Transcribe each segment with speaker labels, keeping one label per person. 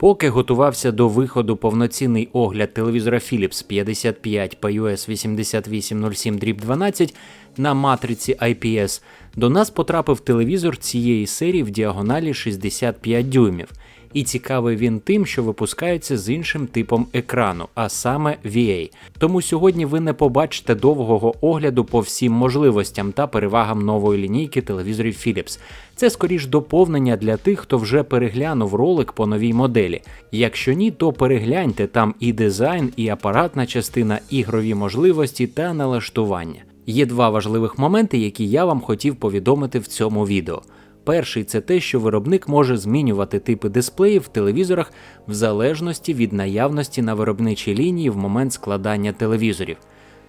Speaker 1: Поки готувався до виходу повноцінний огляд телевізора Philips 55 PUS 8807 12 на матриці IPS, до нас потрапив телевізор цієї серії в діагоналі 65 дюймів. І цікавий він тим, що випускається з іншим типом екрану, а саме VA. Тому сьогодні ви не побачите довгого огляду по всім можливостям та перевагам нової лінійки телевізорів Philips. Це скоріш доповнення для тих, хто вже переглянув ролик по новій моделі. Якщо ні, то перегляньте там і дизайн, і апаратна частина, ігрові можливості та налаштування. Є два важливих моменти, які я вам хотів повідомити в цьому відео. Перший це те, що виробник може змінювати типи дисплеїв в телевізорах в залежності від наявності на виробничій лінії в момент складання телевізорів.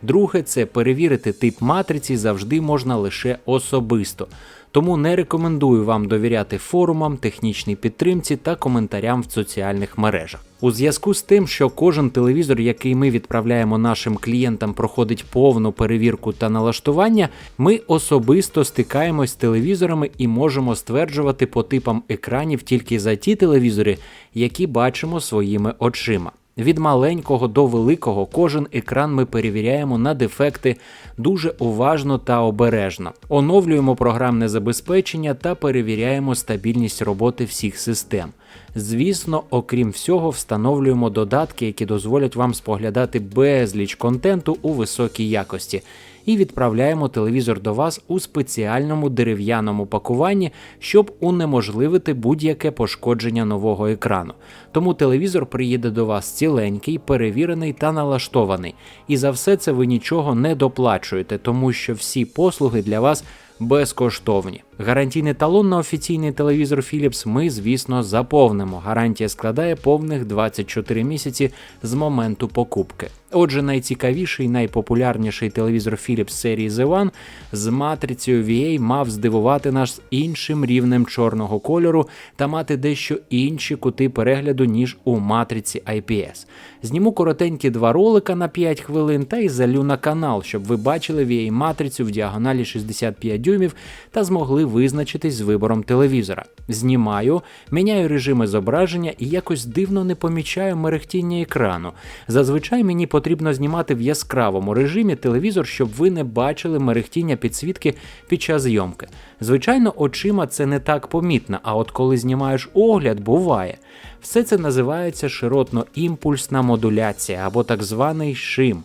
Speaker 1: Друге, це перевірити тип матриці завжди можна лише особисто. Тому не рекомендую вам довіряти форумам, технічній підтримці та коментарям в соціальних мережах. У зв'язку з тим, що кожен телевізор, який ми відправляємо нашим клієнтам, проходить повну перевірку та налаштування, ми особисто стикаємось з телевізорами і можемо стверджувати по типам екранів тільки за ті телевізори, які бачимо своїми очима. Від маленького до великого кожен екран ми перевіряємо на дефекти дуже уважно та обережно, оновлюємо програмне забезпечення та перевіряємо стабільність роботи всіх систем. Звісно, окрім всього, встановлюємо додатки, які дозволять вам споглядати безліч контенту у високій якості і відправляємо телевізор до вас у спеціальному дерев'яному пакуванні, щоб унеможливити будь-яке пошкодження нового екрану. Тому телевізор приїде до вас ціленький, перевірений та налаштований. І за все це ви нічого не доплачуєте, тому що всі послуги для вас безкоштовні. Гарантійний талон на офіційний телевізор Philips ми, звісно, заповнимо. Гарантія складає повних 24 місяці з моменту покупки. Отже, найцікавіший найпопулярніший телевізор Philips серії The One з матрицею VA мав здивувати нас іншим рівнем чорного кольору та мати дещо інші кути перегляду, ніж у матриці IPS. Зніму коротенькі два ролика на 5 хвилин та й залю на канал, щоб ви бачили VA матрицю в діагоналі 65 дюймів та змогли визначитись з вибором телевізора. Знімаю, міняю режими зображення і якось дивно не помічаю мерехтіння екрану. Зазвичай мені потрібно знімати в яскравому режимі телевізор, щоб ви не бачили мерехтіння підсвітки під час зйомки. Звичайно, очима це не так помітно, а от коли знімаєш огляд, буває. Все це називається широтно-імпульсна модуляція або так званий шим.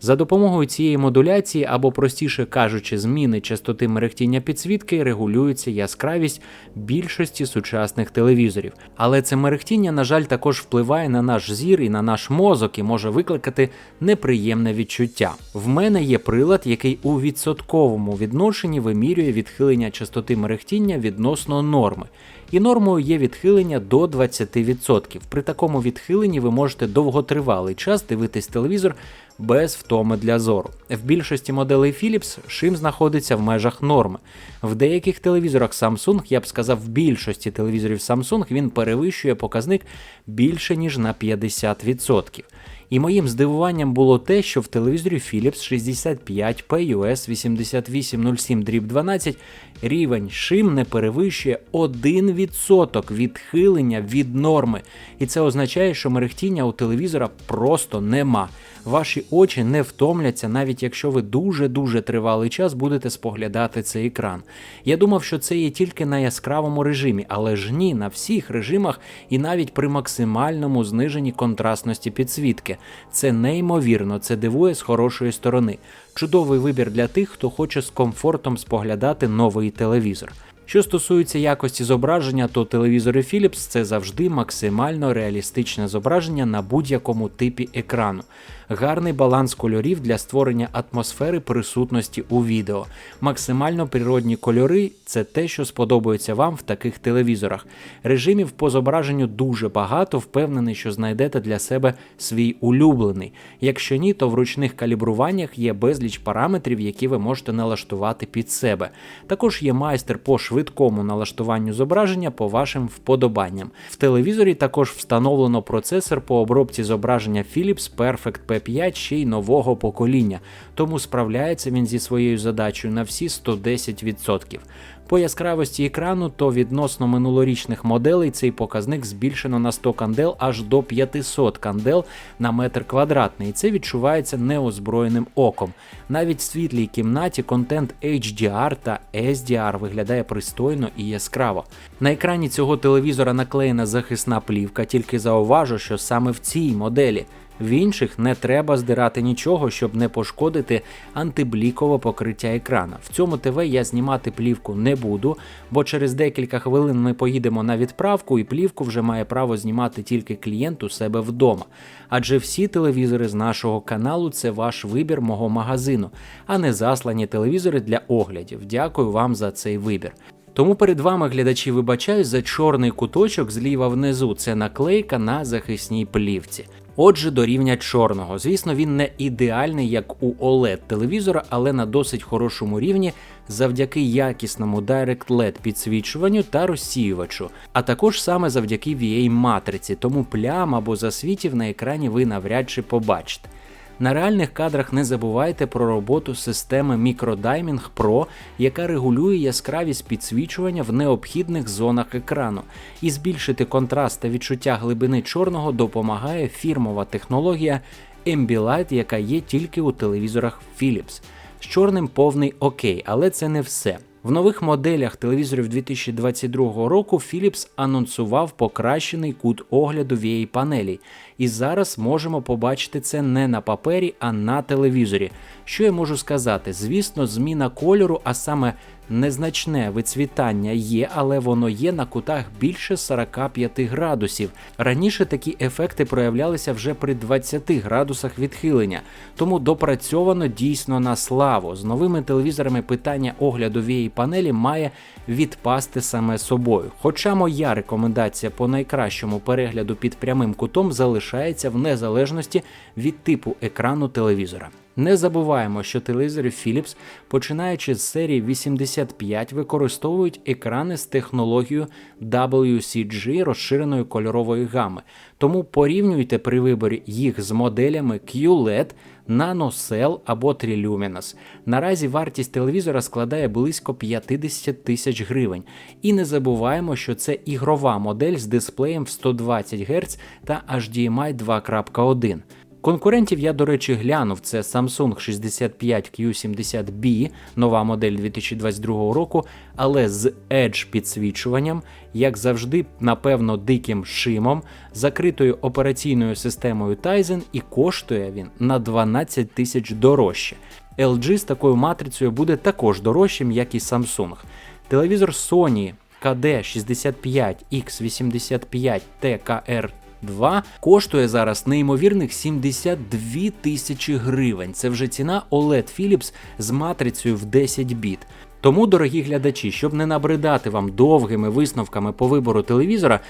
Speaker 1: За допомогою цієї модуляції, або, простіше кажучи, зміни частоти мерехтіння підсвітки регулюється яскравість більшості сучасних телевізорів. Але це мерехтіння, на жаль, також впливає на наш зір і на наш мозок і може викликати неприємне відчуття. В мене є прилад, який у відсотковому відношенні вимірює відхилення частоти мерехтіння відносно норми. І нормою є відхилення до 20%. При такому відхиленні ви можете довготривалий час дивитись телевізор без втоми для зору. В більшості моделей Philips шим знаходиться в межах норми. В деяких телевізорах Samsung, я б сказав, в більшості телевізорів Samsung він перевищує показник більше ніж на 50%. І моїм здивуванням було те, що в телевізорі Philips 65 PUS 8807 12 рівень шим не перевищує 1% відхилення від норми. І це означає, що мерехтіння у телевізора просто нема. Ваші очі не втомляться, навіть якщо ви дуже-дуже тривалий час будете споглядати цей екран. Я думав, що це є тільки на яскравому режимі, але ж ні, на всіх режимах і навіть при максимальному зниженні контрастності підсвітки. Це неймовірно, це дивує з хорошої сторони. Чудовий вибір для тих, хто хоче з комфортом споглядати новий телевізор. Що стосується якості зображення, то телевізори Philips це завжди максимально реалістичне зображення на будь-якому типі екрану гарний баланс кольорів для створення атмосфери присутності у відео. Максимально природні кольори це те, що сподобається вам в таких телевізорах. Режимів по зображенню дуже багато, впевнений, що знайдете для себе свій улюблений. Якщо ні, то в ручних калібруваннях є безліч параметрів, які ви можете налаштувати під себе. Також є майстер по швидкому налаштуванню зображення по вашим вподобанням. В телевізорі також встановлено процесор по обробці зображення Philips Perfect P5 ще й нового покоління, тому справляється він зі своєю задачею на всі 110%. По яскравості екрану, то відносно минулорічних моделей цей показник збільшено на 100 кандел аж до 500 кандел на метр квадратний, і це відчувається неозброєним оком. Навіть в світлій кімнаті контент HDR та SDR виглядає пристойно і яскраво. На екрані цього телевізора наклеєна захисна плівка, тільки зауважу, що саме в цій моделі. В інших не треба здирати нічого, щоб не пошкодити антиблікове покриття екрана. В цьому ТВ я знімати плівку не буду, бо через декілька хвилин ми поїдемо на відправку, і плівку вже має право знімати тільки клієнт у себе вдома. Адже всі телевізори з нашого каналу це ваш вибір мого магазину, а не заслані телевізори для оглядів. Дякую вам за цей вибір. Тому перед вами глядачі вибачаю за чорний куточок зліва внизу. Це наклейка на захисній плівці. Отже, до рівня чорного. Звісно, він не ідеальний, як у OLED телевізора, але на досить хорошому рівні завдяки якісному Direct LED підсвічуванню та розсіювачу, а також саме завдяки VA матриці, тому плям або засвітів на екрані ви навряд чи побачите. На реальних кадрах не забувайте про роботу системи Microdiming Pro, яка регулює яскравість підсвічування в необхідних зонах екрану. І збільшити контраст та відчуття глибини чорного допомагає фірмова технологія Ambilight, яка є тільки у телевізорах Philips. З чорним повний окей, але це не все. В нових моделях телевізорів 2022 року Philips анонсував покращений кут огляду VA панелі, і зараз можемо побачити це не на папері, а на телевізорі. Що я можу сказати? Звісно, зміна кольору, а саме незначне вицвітання є, але воно є на кутах більше 45 градусів. Раніше такі ефекти проявлялися вже при 20 градусах відхилення, тому допрацьовано дійсно на славу. З новими телевізорами питання огляду VA панелі має відпасти саме собою. Хоча моя рекомендація по найкращому перегляду під прямим кутом залишається в незалежності від типу екрану телевізора. Не забуваємо, що телевізори Philips, починаючи з серії 85, використовують екрани з технологією WCG розширеної кольорової гами. Тому порівнюйте при виборі їх з моделями QLED, NanoCell або Triluminos. Наразі вартість телевізора складає близько 50 тисяч гривень. І не забуваємо, що це ігрова модель з дисплеєм в 120 Гц та HDMI 2.1. Конкурентів я, до речі, глянув. Це Samsung 65Q70B, нова модель 2022 року, але з Edge підсвічуванням, як завжди, напевно, диким шимом, закритою операційною системою Tizen, і коштує він на 12 тисяч дорожче. LG з такою матрицею буде також дорожчим, як і Samsung. Телевізор Sony KD65X85 TKR 2 коштує зараз неймовірних 72 тисячі гривень. Це вже ціна OLED Philips з матрицею в 10 біт. Тому, дорогі глядачі, щоб не набридати вам довгими висновками по вибору телевізора,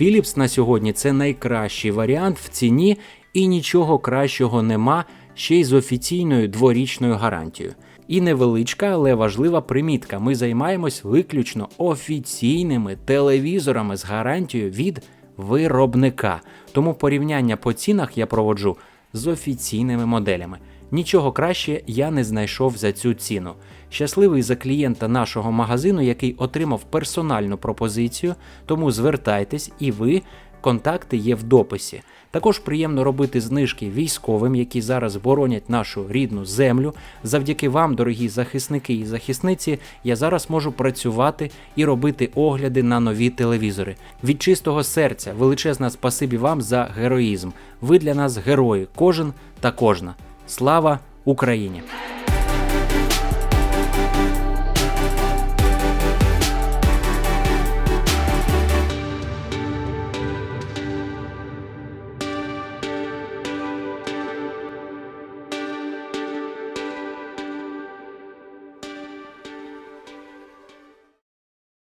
Speaker 1: Philips на сьогодні це найкращий варіант в ціні і нічого кращого нема ще й з офіційною дворічною гарантією. І невеличка, але важлива примітка. Ми займаємось виключно офіційними телевізорами з гарантією від виробника. Тому порівняння по цінах я проводжу з офіційними моделями. Нічого краще я не знайшов за цю ціну. Щасливий за клієнта нашого магазину, який отримав персональну пропозицію, тому звертайтесь і ви. Контакти є в дописі. Також приємно робити знижки військовим, які зараз боронять нашу рідну землю. Завдяки вам, дорогі захисники і захисниці, я зараз можу працювати і робити огляди на нові телевізори. Від чистого серця величезне спасибі вам за героїзм. Ви для нас герої, кожен та кожна. Слава Україні!